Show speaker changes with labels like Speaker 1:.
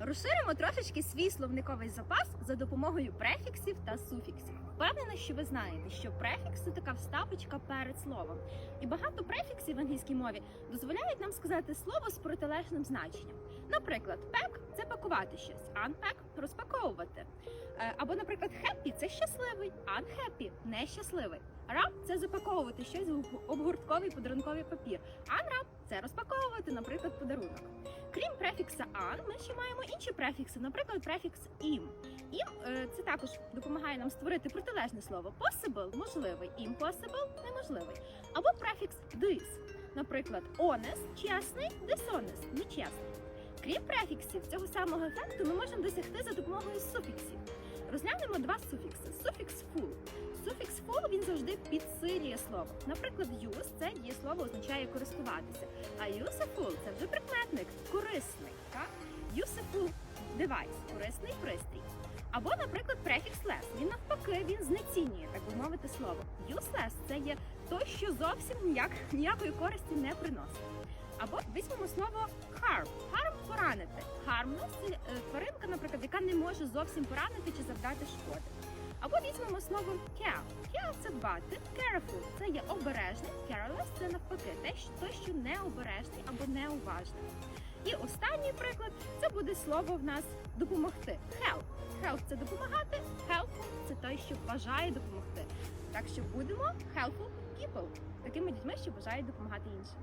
Speaker 1: Розширимо трошечки свій словниковий запас за допомогою префіксів та суфіксів. Впевнена, що ви знаєте, що префікс це така вставочка перед словом. І багато префіксів в англійській мові дозволяють нам сказати слово з протилежним значенням. Наприклад, pack – це пакувати щось, unpack – розпаковувати. Е, Або, наприклад, happy – це щасливий, unhappy – нещасливий. Wrap – це запаковувати щось в обгортковий подарунковий папір. Unwrap – це розпаковувати, наприклад, подарунок. Крім префікса an, ми ще маємо інші префікси, наприклад, префікс im. Im е, це також допомагає нам створити протилежне слово possible можливий, impossible неможливий. Або префікс this, наприклад, honest чесний, dishonest нечесний. Крім префіксів цього самого ефекту ми можемо досягти за допомогою завжди підсилює слово. Наприклад, use це дієслово означає користуватися, а useful це вже прикметник корисний. Так? Useful device – корисний пристрій. Або, наприклад, префікс less. Він навпаки він знецінює, так би мовити, слово. Useless – це є то, що зовсім ніяк, ніякої користі не приносить. Або візьмемо слово harm. Harm – поранити. Harmless – це тваринка, наприклад, яка не може зовсім поранити чи завдати шкоди. Або візьмемо слово care. Care – це дбати. Careful – це є обережний. Careless – це навпаки, те, що що необережний або неуважний. І останній приклад це буде слово в нас допомогти. Help. Help – це допомагати. Helpful – це той, що бажає допомогти. Так що будемо helpful people, такими дітьми, що бажають допомагати іншим.